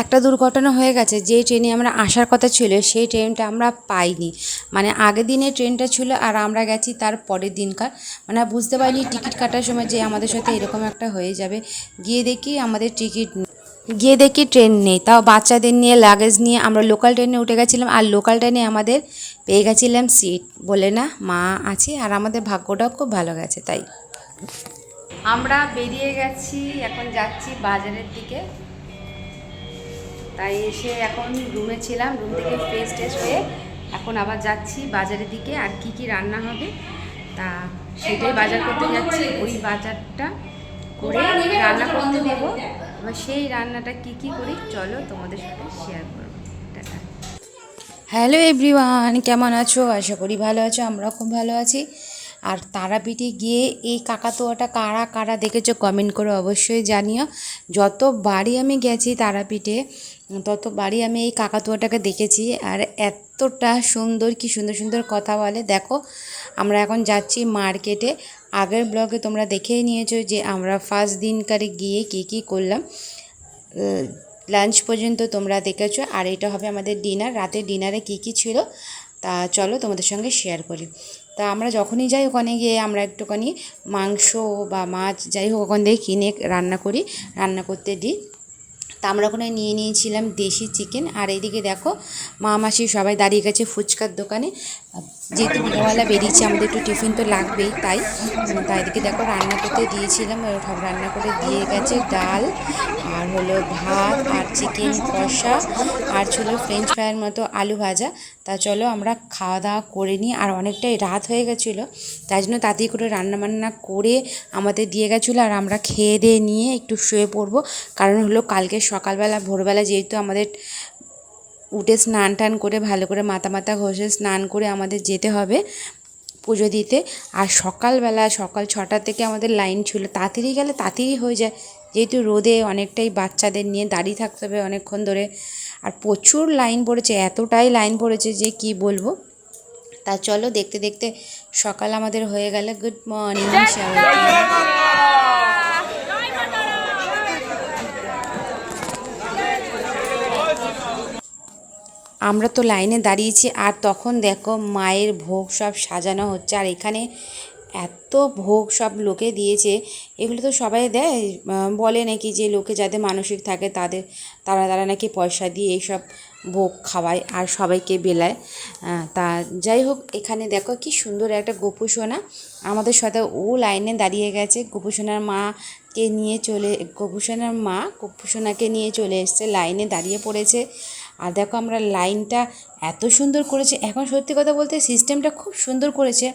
একটা দুর্ঘটনা হয়ে গেছে, যে ট্রেনে আমরা আসার কথা ছিল, সেই ট্রেনটা আমরা পাইনি। মানে আগের দিনে ট্রেনটা ছিল আর আমরা গেছি তার পরের দিনকার। মানে বুঝতে পারিনি টিকিট কাটার সময় যে আমাদের সাথে এরকম একটা হয়ে যাবে। গিয়ে দেখি আমাদের টিকিট গিয়ে দেখি ট্রেন নেই, তাও বাচ্চাদের নিয়ে লাগেজ নিয়ে আমরা লোকাল ট্রেনে উঠে গেছিলাম আর লোকাল ট্রেনে আমাদের পেয়ে গেছিলাম সিট বলে না, মা আছে আর আমাদের ভাগ্যটাও খুব ভালো গেছে, তাই। আমরা বেরিয়ে গেছি, এখন যাচ্ছি বাজারের দিকে। তাই এসে এখন রুমে ছিলাম, রুম থেকে ফ্রেশ টেস্ট হয়ে এখন আবার যাচ্ছি বাজারের দিকে আর কি কি রান্না হবে তা সেটাই বাজার করতে যাচ্ছি। ওই বাজারটা করে রান্না করতে দেবো। এবার সেই রান্নাটা কি কি করি চলো তোমাদের সাথে শেয়ার করব। হ্যালো এভরিওয়ান কেমন আছো? আশা করি ভালো আছো, আমরাও খুব ভালো আছি। আর তারাপীঠে গিয়ে এই কাকাতুয়াটা কারা কারা দেখেছ কমেন্ট করে অবশ্যই জানিও। যত বাড়ি আমি গেছি তারাপীঠে তত বাড়ি আমি এই কাকাতুয়াটাকে দেখেছি আর এতটা সুন্দর, কি সুন্দর সুন্দর কথা বলে। দেখো, আমরা এখন যাচ্ছি মার্কেটে। আগের ব্লগে তোমরা দেখেই নিয়েছো যে আমরা ফার্স্ট দিনকারে গিয়ে কী কী করলাম। লাঞ্চ পর্যন্ত তোমরা দেখেছ। আর এটা হবে আমাদের ডিনার রাতে ডিনারে কী কী ছিল তা চলো তোমাদের সঙ্গে শেয়ার করি। তা আমরা যখনই যাই ওখানে গিয়ে আমরা একটুখানি মাংস বা মাছ যাই হোক ওখান থেকে কিনে রান্না করি। রান্না করতে দিই। তা আমরা ওখানে নিয়ে নিয়েছিলাম দেশি চিকেন। আর এইদিকে দেখো মা মাসি সবাই দাঁড়িয়ে গেছে ফুচকার দোকানে। যেহেতু বিকেলবেলা বেরিয়েছে, আমাদের একটু টিফিন তো লাগবেই, তাই। তাই এদিকে দেখো রান্না করতে দিয়েছিলাম সব রান্না করে দিয়ে গেছে ডাল, আর হলো ভাত, আর চিকেন কষা, আর ছিল ফ্রেঞ্চ ফ্রাইয়ের মতো আলু ভাজা। তা চলো আমরা খাওয়া দাওয়া করে নিই, আর অনেকটাই রাত হয়ে গেছিল, তাই জন্য তাড়াতাড়ি করে রান্নাবান্না করে আমাদের দিয়ে গেছিল, আর আমরা খেয়ে দিয়ে নিয়ে একটু শুয়ে পড়ব। কারণ হলো কালকে সকালবেলা, ভোরবেলা যেহেতু আমাদের উঠে স্নান টান করে ভালো করে মাথা মাথা ঘষে স্নান করে আমাদের যেতে হবে পুজো দিতে। আর সকালবেলা, সকাল ছটা থেকে আমাদের লাইন ছিল, তাড়াতাড়ি গেলে তাড়াতাড়ি হয়ে যায়। যেহেতু রোদে অনেকটাই বাচ্চাদের নিয়ে দাঁড়িয়ে থাকতে হবে অনেকক্ষণ ধরে। আর প্রচুর লাইন পড়েছে, এতটাই লাইন পড়েছে যে কি বলব। তা চলো দেখতে দেখতে সকাল আমাদের হয়ে গেল। গুড মর্নিং আমরা তো লাইনে দাঁড়িয়েছি, আর তখন দেখো মায়ের ভোগ সব সাজানো হচ্ছে, আর এখানে এত ভোগ সব লোকে দিয়েছে। এগুলো তো সবাই দেয় বলে নাকি যে লোকে যাদের মানসিক থাকে তাদের, তারা তারা নাকি পয়সা দিয়ে এইসব ভোগ খাওয়ায় আর সবাইকে বেলায়। তা যাই হোক, এখানে দেখো কি সুন্দর একটা গোপুসোনা আমাদের সাথে ও লাইনে দাঁড়িয়ে গেছে। গোপুসোনার মাকে নিয়ে চলে গোপুসোনার মা গোপুসোনাকে নিয়ে চলে এসছে, লাইনে দাঁড়িয়ে পড়েছে। আর দেখো আমরা লাইনটা এত সুন্দর করেছে। এখন সত্যি কথা বলতে সিস্টেমটা খুব সুন্দর করেছে।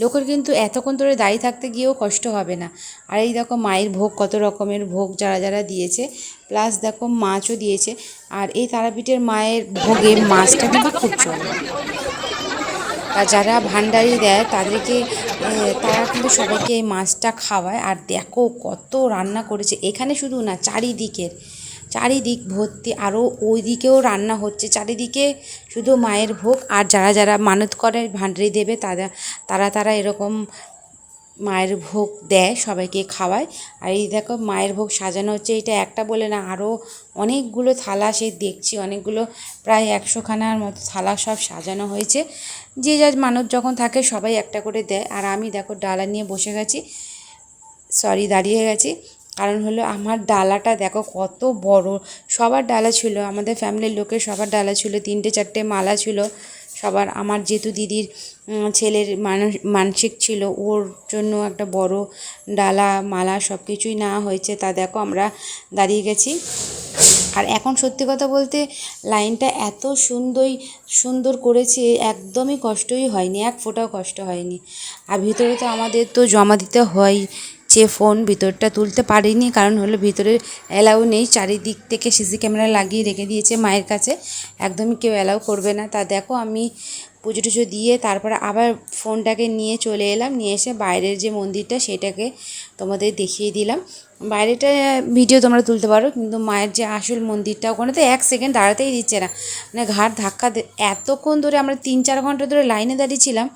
লোকের কিন্তু এতক্ষণ ধরে দাঁড়িয়ে থাকতে গিয়েও কষ্ট হবে না। আর এই দেখো মায়ের ভোগ, কত রকমের ভোগ যারা যারা দিয়েছে প্লাস দেখো মাছও দিয়েছে। আর এই তারাপীঠের মায়ের ভোগে মাছটা কিন্তু খুব চলে। আর যারা ভান্ডারি দেয়, তাদেরকে তারা কিন্তু সবাইকে এই মাছটা খাওয়ায়। আর দেখো কত রান্না করেছে। এখানে শুধু না, চারিদিকের চারিদিক ভর্তি, আরও ওই দিকেও রান্না হচ্ছে। চারিদিকে শুধু মায়ের ভোগ, আর যারা যারা মানত করে, ভান্ডারি দেবে, তারা তারা তারা এরকম মায়ের ভোগ দেয়, সবাইকে খাওয়ায়। আর এই দেখো, মায়ের ভোগ সাজানো হচ্ছে। এটা একটা বলে না, আরও অনেকগুলো থালা সে দেখছি, অনেকগুলো প্রায় একশোখানার মতো থালা সব সাজানো হয়েছে। যে যার মানত যখন থাকে, সবাই একটা করে দেয়। আর আমি দেখো, ডালা নিয়ে বসে গেছি। সরি, দাঁড়িয়ে গেছি। কারণ হলো আমার ডালাটা দেখো কত বড়। সবার ডালা ছিল, আমাদের ফ্যামিলির লোকের সবার ডালা ছিল, তিনটে চারটে মালা ছিল। সবার, আমার যেহেতু দিদির ছেলের মানসিক ছিল, ওর জন্য একটা বড় ডালা, মালা সব কিছুই নেওয়া হয়েছে, তা দেখো আমরা দাঁড়িয়ে গেছি। আর এখন সত্যি কথা বলতে লাইনটা এত সুন্দরই, সুন্দর করেছে, একদমই কষ্টই হয়নি, এক ফোঁটাও কষ্ট হয়নি। আর ভিতরে তো আমাদের তো জমা দিতে হয় যে ফোন ভিতরটা তুলতে পারিনি, কারণ হলো ভিতরে অ্যালাউ নেই। চারিদিক থেকে সিসি ক্যামেরা লাগিয়ে রেখে দিয়েছে মায়ের কাছে। একদমই কেউ অ্যালাউ করবে না। তা দেখো আমি পুজো টুজো দিয়ে তারপরে আবার ফোনটাকে নিয়ে চলে এলাম। নিয়ে এসে বাইরের যে মন্দিরটা সেটাকে তোমাদের দেখিয়ে দিলাম। বাইরেটা ভিডিও তোমরা তুলতে পারো, কিন্তু মায়ের যে আসল মন্দিরটা ওখানে তো এক সেকেন্ড দাঁড়াতেই দিচ্ছে না। মানে ঘাট ধাক্কা এতক্ষণ ধরে আমরা তিন চার ঘণ্টা ধরে লাইনে দাঁড়িয়েছিলাম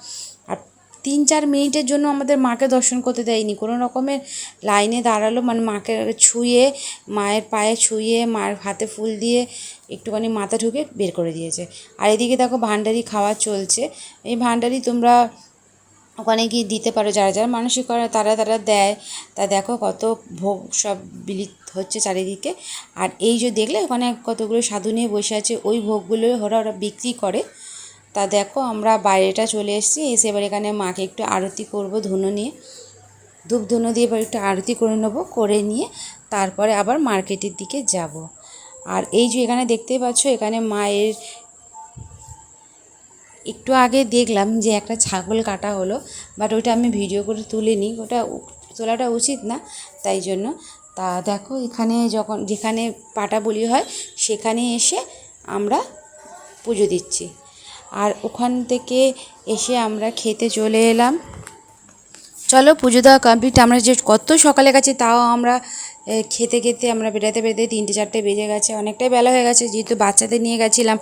তিন চার মিনিটের জন্য আমাদের মাকে দর্শন করতে দেয়নি। কোনো রকমের লাইনে দাঁড়াল মানে মাকে ছুঁয়ে, মায়ের পায়ে ছুঁয়ে মায়ের হাতে ফুল দিয়ে একটুখানি মাথা ঢুকে বের করে দিয়েছে। আর এদিকে দেখো ভান্ডারি খাওয়া চলছে। এই ভান্ডারি তোমরা ওখানে গিয়ে দিতে পারো, যারা যারা মানসিক করে তারা তারা দেয়। তা দেখো কত ভোগ সব বিলিত হচ্ছে চারিদিকে। আর এই যে দেখলে ওখানে কতগুলো সাধু নিয়ে বসে আছে, ওই ভোগগুলো ওরা ওরা বিক্রি করে। তা দেখো, আমরা বাইরেটা চলে এসেছি। এসে এবার এখানে মাকে একটু আরতি করব ধুনো নিয়ে। ধূপ ধুনো দিয়ে এবার একটু আরতি করে নেব, করে নিয়ে তারপরে আবার মার্কেটের দিকে যাব। আর এই যে এখানে দেখতেই পাচ্ছ, এখানে মায়ের একটু আগে দেখলাম যে একটা ছাগল কাটা হলো বাট ওইটা আমি ভিডিও করে তুলিনি। ওটা তোলাটা উচিত না, তাই জন্য। তা দেখো, এখানে যখন, যেখানে পাটা বলি হয়, সেখানে এসে আমরা পুজো দিচ্ছি। আর ওখান থেকে এসে আমরা খেতে চলে এলাম। চলো পুজো দেওয়া কমপ্লিট আমরা যে কত সকালে গেছি তাও আমরা খেতে খেতে আমরা বেড়াতে বেরাতে তিনটে চারটে বেজে গেছে, অনেকটাই বেলা হয়ে গেছে, যেহেতু বাচ্চাদের নিয়ে গেছিলাম,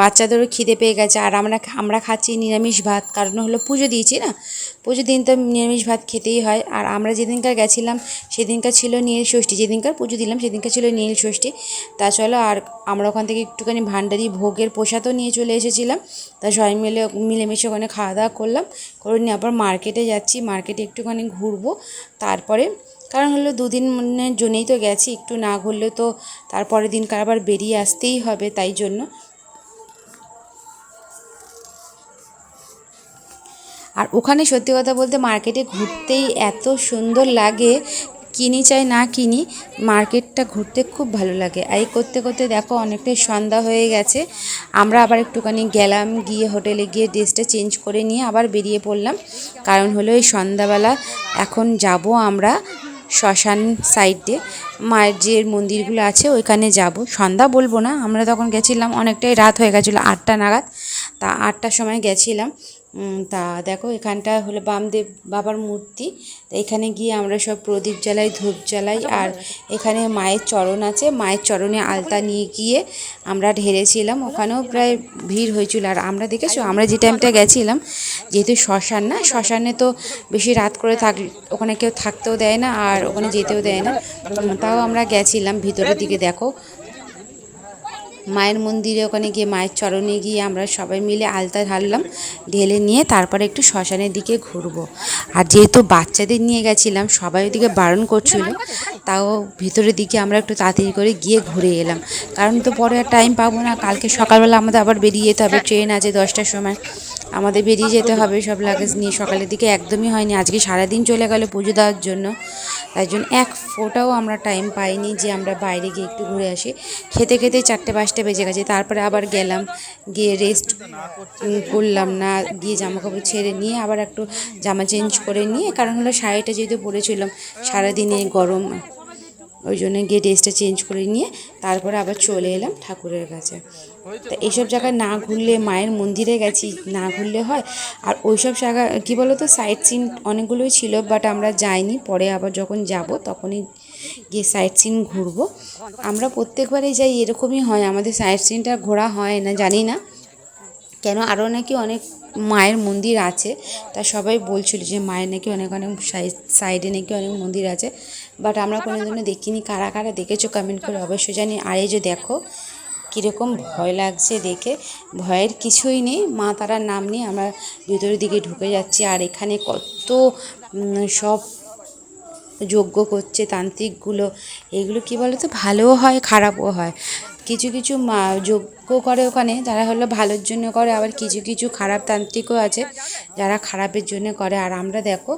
বাচ্চাদেরও খিদে পেয়ে গেছে, আর আমরা আমরা খাচ্ছি নিরামিষ ভাত, কারণ হলো পুজো দিয়েছি না, পুজো দিন তো নিরামিষ ভাত খেতেই হয়, আর আমরা যেদিনকার গেছিলাম, সেদিনকার ছিল নীল ষষ্ঠী, যেদিনকার পুজো দিলাম, সেদিনকার ছিল নীল ষষ্ঠী, তা চলো আর আমরা ওখান থেকে একটুখানি ভান্ডারি ভোগের প্রসাদও নিয়ে চলে এসেছিলাম, তা সবাই মিলে, মিলেমিশে ওখানে খাওয়া দাওয়া করলাম, করে নিয়ে আবার মার্কেটে যাচ্ছি মার্কেটে একটুখানি ঘুরবো, তারপরে কারণ হলো দুদিনের জন্যই তো গেছি, একটু না ঘুরলে তো তারপরের দিন আবার বেরিয়ে আসতেই হবে তাই জন্য। আর ওখানে সত্যি কথা বলতে মার্কেটে ঘুরতেই এত সুন্দর লাগে, কিনি চাই না কিনি, মার্কেটটা ঘুরতে খুব ভালো লাগে। এই করতে করতে দেখো অনেকটাই সন্ধ্যা হয়ে গেছে, আমরা আবার একটুখানি গেলাম, গিয়ে হোটেলে গিয়ে ড্রেসটা চেঞ্জ করে নিয়ে আবার বেরিয়ে পড়লাম। কারণ হলো এই সন্ধ্যাবেলা এখন যাব আমরা শ্মশান সাইডে মায়ের যে মন্দিরগুলো আছে, ওইখানে যাব। সন্ধ্যা বলব না, আমরা তখন গেছিলাম, অনেকটাই রাত হয়ে গেছিল আটটা নাগাদ। তা আটটার সময় গেছিলাম। তা দেখো এখানটা হলো বামদেব বাবার মূর্তি। তা এখানে গিয়ে আমরা সব প্রদীপ জ্বালাই ধূপ জ্বালাই আর এখানে মায়ের চরণ আছে। মায়ের চরণে আলতা নিয়ে গিয়ে আমরা ঢেলেছিলাম। ওখানেও প্রায় ভিড় হয়েছিল। আর আমরা দেখেছ আমরা যে টাইমটা গেছিলাম যেহেতু শ্মশান না শ্মশানে তো বেশি রাত করে থাক ওখানে কেউ থাকতেও দেয় না আর ওখানে যেতেও দেয় না। তাও আমরা গেছিলাম ভিতরের দিকে দেখো। মায়ের মন্দিরে ওখানে গিয়ে মায়ের চরণে গিয়ে আমরা সবাই মিলে আলতা ঢাললাম, ঢেলে নিয়ে তারপরে একটু শ্মশানের দিকে ঘুরবো। আর যেহেতু বাচ্চাদের নিয়ে গেছিলাম, সবাই ওদিকে বারণ করছিল, তাও ভিতরের দিকে আমরা একটু তাড়াতাড়ি করে গিয়ে ঘুরে এলাম। কারণ তো পরে আর টাইম পাবো না, কালকে সকালবেলা আমাদের আবার বেরিয়ে যেতে হবে, ট্রেন আছে দশটার সময়। আমাদের বেরিয়ে যেতে হবে সব লাগেজ নিয়ে। সকালের দিকে একদমই হয়নি। আজকে সারাদিন চলে গেল পুজো দেওয়ার জন্য। তাই জন্য এক ফোটাও আমরা টাইম পাইনি যে আমরা বাইরে গিয়ে একটু ঘুরে আসি। খেতে খেতে চারটে পাঁচটা বেজে গেছে। তারপরে আবার গেলাম, গিয়ে রেস্ট করলাম না, গিয়ে জামা কাপড় ছেড়ে নিয়ে আবার একটু জামা চেঞ্জ করে নিয়ে, কারণ হলো শাড়িটা যেহেতু পরেছিলাম সারাদিনে গরম, ওই জন্য গিয়ে ড্রেসটা চেঞ্জ করে নিয়ে, তারপরে আবার চলে এলাম ঠাকুরের কাছে। তা এইসব জায়গায় না ঘুরলে মায়ের মন্দিরে গেছি না ঘুরলে হয়। আর ওইসব জায়গা কী বলো তো সাইট সিন অনেকগুলোই ছিল বাট আমরা যাইনি। পরে আবার যখন যাব তখনই গিয়ে সাইট সিন ঘুরবো। আমরা প্রত্যেকবারই যাই এরকমই হয়। আমাদের সাইট সিনটা ঘোরা হয় না জানি না। কেন আরও নাকি অনেক মায়ের মন্দির আছে। তা সবাই বলছিল যে মায়ের নাকি অনেক অনেক সাইডে নাকি অনেক মন্দির আছে। বাট আমরা কোনো দিনও দেখিনি। কারা কারা দেখেছ কমেন্ট করে অবশ্যই জানি আর এই যে দেখো কীরকম ভয় লাগছে দেখে। ভয়ের কিছুই নেই, মা তারার নাম নিয়ে আমরা ভিতরের দিকে ঢুকে যাচ্ছি। আর এখানে কত সব যজ্ঞ করছে, তান্ত্রিকগুলো। এগুলো কী বলো তো ভালোও হয়, খারাপও হয়। কিছু কিছু মা যজ্ঞ করে ওখানে, যারা হলো ভালোর জন্য করে, আবার কিছু কিছু খারাপ তান্ত্রিকও আছে, যারা খারাপের জন্য করে। আর আমরা দেখো,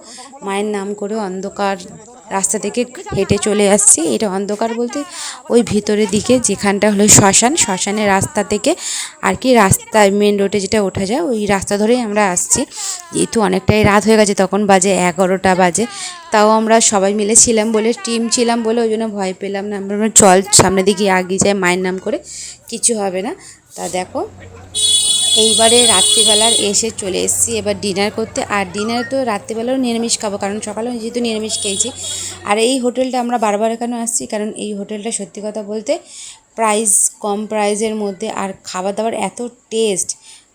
মায়ের নাম করে অন্ধকার রাস্তা থেকে হেঁটে চলে আসছি। এটা অন্ধকার বলতে ওই ভিতরের দিকে যেখানটা হলো শ্মশান, শ্মশানের রাস্তা থেকে আর কি রাস্তায় মেন রোডে যেটা ওঠা যায়, ওই রাস্তা ধরেই আমরা আসছি। যেহেতু অনেকটাই রাত হয়ে গেছে, তখন বাজে এগারোটা বাজে। তাও আমরা সবাই মিলে ছিলাম বলে টিম ছিলাম বলে ওই জন্য ভয় পেলাম না। আমরা চল সামনের দিকে এগিয়ে যাই, মায়ের নাম করে। কিছু হবে না। তা দেখো। এইবারে রাত্রিবেলার এসে চলে এসেছি, এবার ডিনার করতে। আর ডিনার তো রাত্রিবেলাও নিরামিষ খাব, কারণ সকালেও যেহেতু নিরামিষ খেয়েছি। আর এই হোটেলটা আমরা বারবার কেন আসছি? কারণ এই হোটেলটা সত্যি কথা বলতে প্রাইস কম প্রাইসের মধ্যে, আর খাবার দাবার এত টেস্ট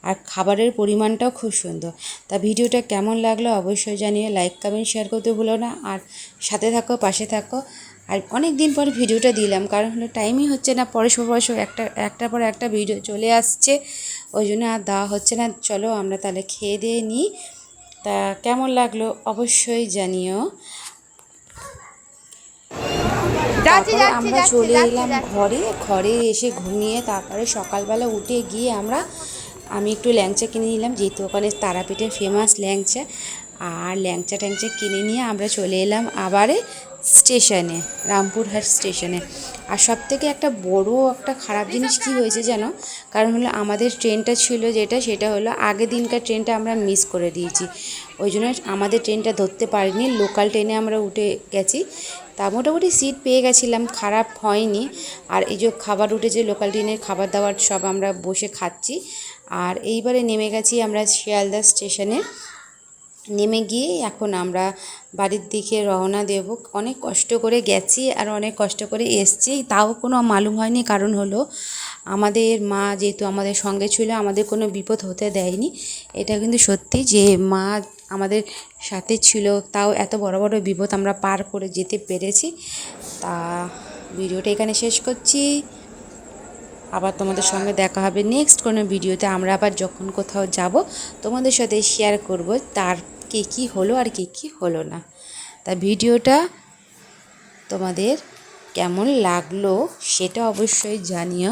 আর খাবারের পরিমাণটাও খুব সুন্দর। তা ভিডিওটা কেমন লাগল অবশ্যই জানিয়ে লাইক কমেন্ট শেয়ার করতে ভুলো না। আর সাথে থাকো, পাশে থাকো। আর অনেক দিন পর ভিডিওটা দিলাম, কারণ হলো টাইমই হচ্ছে না পরস্পর পরস্পর একটা, একটার পর একটা ভিডিও চলে আসছে। ওই জন্য আর দেওয়া হচ্ছে না। চলো আমরা তাহলে খেয়ে দিয়ে নিই। তা কেমন লাগল অবশ্যই জানিও। তারপরে আমরা চলে এলাম ঘরে। ঘরে এসে ঘুমিয়ে তারপরে সকালবেলা উঠে গিয়ে আমরা আমি একটু ল্যাংচা কিনে নিলাম যেহেতু ওখানে তারাপীঠের ফেমাস ল্যাংচা। আর ল্যাংচা ট্যাংচা কিনে নিয়ে আমরা চলে এলাম আবারে স্টেশনে, রামপুরহাট স্টেশনে। আর সব থেকে একটা বড়, একটা খারাপ জিনিস কি হয়েছে জানো? কারণ হলো আমাদের ট্রেনটা ছিল যেটা, সেটা হলো আগে দিনকার ট্রেনটা আমরা মিস করে দিয়েছি। ওই জন্য আমাদের ট্রেনটা ধরতে পারিনি লোকাল ট্রেনে আমরা উঠে গেছি। তা মোটামুটি সিট পেয়ে গেছিলাম, খারাপ হয়নি। আর এই যে খাবার উঠেছে লোকাল ট্রেনের খাবার দাবার সব আমরা বসে খাচ্ছি। আর এইবারে নেমে গেছি আমরা শিয়ালদা স্টেশনে। নেমে গিয়ে এখন আমরা বাড়ির দিকে রওনা দেব। অনেক কষ্ট করে গেছি আর অনেক কষ্ট করে এসছি। তাও কোনো মালুম হয়নি, কারণ হলো আমাদের মা যেহেতু আমাদের সঙ্গে ছিল, আমাদের কোনো বিপদ হতে দেয়নি। এটা কিন্তু সত্যি যে মা আমাদের সাথে ছিল, তাও এত বড় বড় বিপদ আমরা পার করে যেতে পেরেছি। তা ভিডিওটা এখানে শেষ করছি। আবার তোমাদের সঙ্গে দেখা হবে নেক্সট কোনো ভিডিওতে। আমরা আবার যখন কোথাও যাব তোমাদের সাথে শেয়ার করব। তার কে কী হলো আর কে কী হলো না। তা ভিডিওটা তোমাদের কেমন লাগল সেটা অবশ্যই জানিও।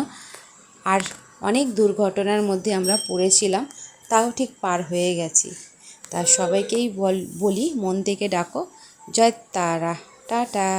আর অনেক দুর্ঘটনার মধ্যে আমরা পড়েছিলাম, তাও ঠিক পার হয়ে গেছি। তা সবাইকেই বল, বলি, মন থেকে ডাকো। জয় তারা। টাটা।